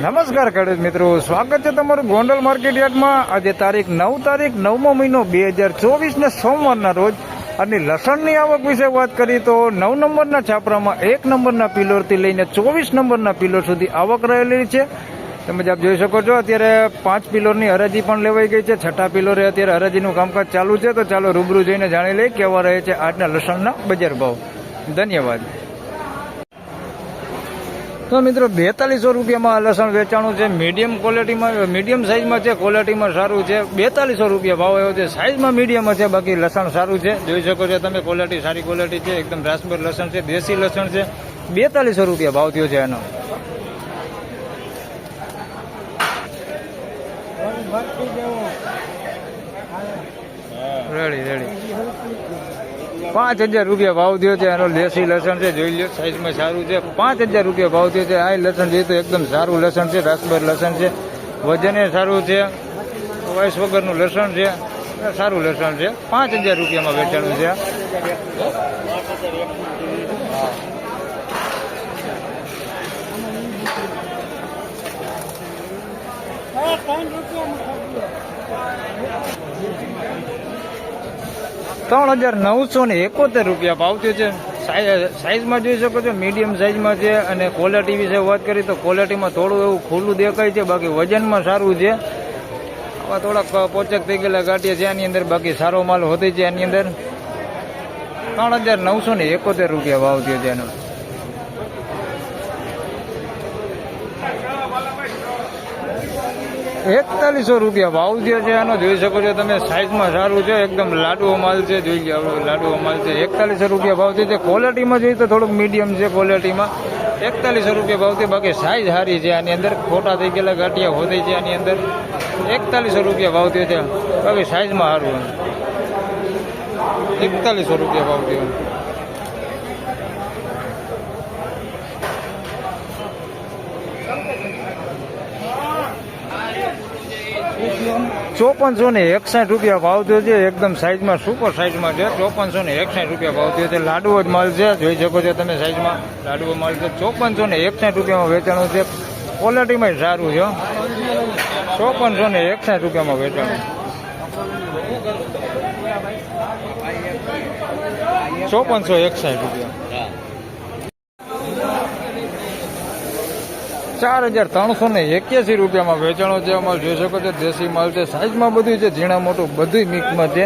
નમસ્કાર ખેડૂત મિત્રો. સ્વાગત છે તમારું ગોંડલ માર્કેટ યાર્ડમાં. આજે તારીખ નવ તારીખ, નવમો મહિનો બે હજાર ચોવીસ ને સોમવારના રોજ. અને લસણની આવક વિશે વાત કરીએ તો નવ નંબરના છાપરામાં એક નંબરના પિલોરથી લઈને ચોવીસ નંબરના પિલોર સુધી આવક રહેલી છે. તમે આપ જોઈ શકો છો, અત્યારે પાંચ પિલોરની હરાજી પણ લેવાઈ ગઈ છે. છઠ્ઠા પિલોરે અત્યારે હરાજીનું કામકાજ ચાલુ છે. તો ચાલો રૂબરૂ જઈને જાણી લઈએ કેવા રહે છે આજના લસણના બજાર ભાવ. ધન્યવાદ. તો મિત્રો બેતાલીસો રૂપિયામાં લસણ વેચાણું છે. મીડિયમ ક્વોલિટીમાં મીડિયમ સાઇઝમાં છે ક્વોલિટીમાં સારું છે. બેતાલીસો રૂપિયા ભાવ આવ્યો છે. સાઇઝમાં મીડિયમ છે બાકી લસણ સારું છે. જોઈ શકો છો તમે ક્વોલિટી સારી ક્વોલિટી છે. એકદમ રાસબર લસણ છે દેશી લસણ છે. બેતાલીસો રૂપિયા ભાવ થયો છે એનો. રેડી રેડી પાંચ હજાર રૂપિયા ભાવ થયો છે, એનો દેશી લસણ છે, જોઈ લો સાઈઝમાં સારું છે. પાંચ હજાર રૂપિયા ભાવ થયો છે, આ લસણ જોઈએ તો એકદમ સારું લસણ છે રાસબર લસણ છે. વજને સારું છે વાઇસ વગરનું લસણ છે સારું લસણ છે. પાંચ હજાર રૂપિયામાં વેચાણું છે. ત્રણ હજાર નવસો ને એકોતેર રૂપિયા ભાવ થયો છે. સાઈઝમાં જોઈ શકો છો, મીડિયમ સાઈઝમાં છે અને ક્વોલિટી વિશે વાત કરી તો ક્વોલિટીમાં થોડું એવું ખુલ્લું દેખાય છે, બાકી વજનમાં સારું છે. આવા થોડાક પોચક થઈ ગયેલા ગાંઠિયા છે એની અંદર બાકી સારો માલ હોતી છે એની અંદર. ત્રણ હજાર નવસો ને એકોતેર રૂપિયા ભાવ થયો છે એનો. એકતાલીસો રૂપિયા ભાવ જે છે એનો જોઈ શકો છો તમે, સાઈઝમાં સારું છે, એકદમ લાડુઓ માલ છે, જોઈ લો આપણે લાડુઓ માલ છે. એકતાલીસો રૂપિયા ભાવથી છે. ક્વોલિટીમાં જોઈએ તો થોડુંક મીડિયમ છે ક્વોલિટીમાં એકતાલીસો રૂપિયા ભાવથી બાકી સાઈઝ સારી છે આની અંદર. ખોટા થઈ ગયેલા, ગાંઠિયા હોતી છે આની અંદર. એકતાલીસો રૂપિયા ભાવથી છે. બાકી સાઈઝમાં સારું એકતાલીસો રૂપિયા ભાવ થયો ચોપનસો ને એકસાઠ રૂપિયા ભાવ થયો છે. એકદમ સાઈઝમાં સુપર સાઈઝમાં છે. ચોપનસો ને એકસાઠ રૂપિયા ભાવ થયો છે. લાડુઓ જ માલ છે. જોઈ શકો છો તમે સાઈઝમાં લાડુઓ માલ છે. ચોપનસો ને એકસાઠ રૂપિયામાં વેચાણું છે. ક્વોલિટીમાં સારું છે. ચોપનસો ને એકસાઠ રૂપિયામાં વેચાણું. ચોપનસો એકસાઠ રૂપિયા. ચાર હજાર ત્રણસો ને એક્યાસી રૂપિયામાં વેચાણો છે. અમારે જોઈ શકો છો, દેશી માલ છે. સાઇઝમાં બધું છે, ઝીણા મોટું બધું મિક્સમાં છે.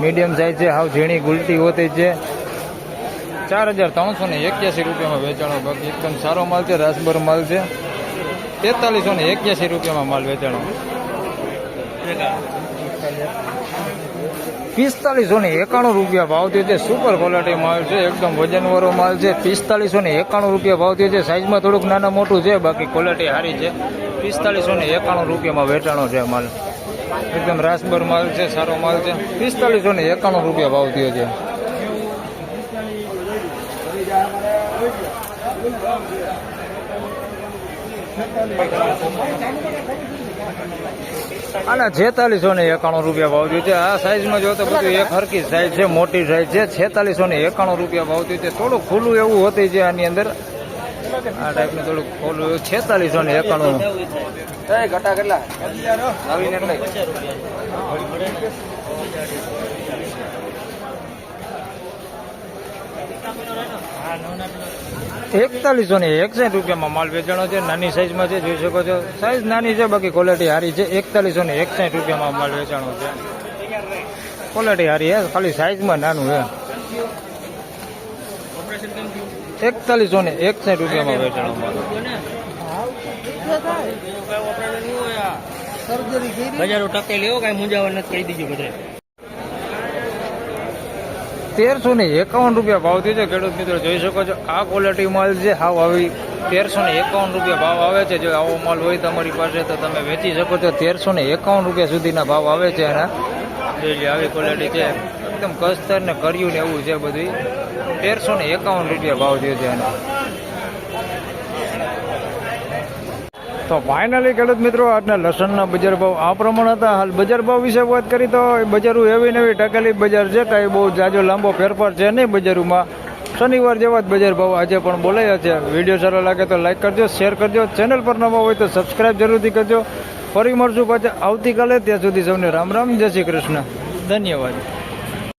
મીડિયમ સાઈઝ છે, હાવ ઝીણી, ગુલટી હોતી છે. ચાર હજાર ત્રણસો ને એક્યાસી રૂપિયામાં વેચાણો બાકી એકદમ સારો માલ છે રાસબર માલ છે. તેતાલીસો ને એક્યાસી રૂપિયામાં માલ વેચાણો. પિસ્તાલીસો ને એકાણું રૂપિયા ભાવ થયો છે. સુપર ક્વોલિટી માલ છે, એકદમ વજનવાળો માલ છે. પિસ્તાલીસો ને એકાણું રૂપિયા ભાવ થયો છે. સાઈઝમાં થોડુંક નાના મોટું છે, બાકી ક્વોલિટી સારી છે. પિસ્તાલીસો ને એકાણું રૂપિયામાં વેચાણો છે માલ. એકદમ રાસબર માલ છે, સારો માલ છે. પિસ્તાલીસો ને એકાણું રૂપિયા ભાવ થયો છે. આના છેતાલીસો ને એકાણું રૂપિયા ભાવ થયો છે આ સાઈઝમાં જો તો બધું એક હરકી સાઈઝ છે, મોટી સાઈઝ છે, છેતાલીસો ને એકાણું રૂપિયા ભાવ થયું છે થોડું ખુલ્લું એવું હોતી છે આની અંદર. આ ટાઈપનું થોડુંક ખુલ્લું એવું, છેતાલીસો ને એકાણું. ઘટા કેટલા? નવીન એકતાલીસો ને એકસઠ રૂપિયામાં માલ વેચાણો છે, નાની સાઈઝમાં છે, જોઈ શકો છો. સાઈઝ નાની છે, બાકી ક્વોલિટી સારી છે. એકતાલીસો ને એકસાઠ રૂપિયામાં માલ વેચાણો છે. ક્વોલિટી સારી હે ખાલી સાઈઝમાં નાનું હે એકતાલીસો ને એકસઠ રૂપિયામાં વેચાણો માલ. બજારો ટકે લેવો કઈ મૂંઝાવર નથી કહી દીધું બધે. તેરસો ને એકાવન રૂપિયા ભાવ થયો છે. ખેડૂત મિત્રો જોઈ શકો છો, આ ક્વોલિટી માલ છે હાવ આવી તેરસો ને એકાવન રૂપિયા ભાવ આવે છે. જો આવો માલ હોય તમારી પાસે તો તમે વેચી શકો છો. તેરસો ને એકાવન રૂપિયા સુધીના ભાવ આવે છે એના. જોઈ આવી ક્વોલિટી છે. એકદમ કસ્તર ને કર્યું ને એવું છે બધું તેરસો ને એકાવન રૂપિયા ભાવ થયો છે એનો. તો ફાઇનલી ખેડૂત મિત્રો, આજના લસણના બજાર ભાવ આ પ્રમાણે હતા. હાલ બજાર ભાવ વિશે વાત કરી તો બજારો એવી નવી ટકેલી બજાર છે કાંઈ બહુ જાજો લાંબો ફેરફાર છે નહીં બજારોમાં. શનિવાર જેવા જ બજાર ભાવ આજે પણ બોલાયા છે. વીડિયો સારો લાગે તો લાઇક કરજો શેર કરજો. ચેનલ પર નવા હોય તો સબસ્ક્રાઇબ જરૂરથી કરજો. ફરી મળશું પાછા આવતીકાલે. ત્યાં સુધી સૌને રામ રામ. જય શ્રી કૃષ્ણ. ધન્યવાદ.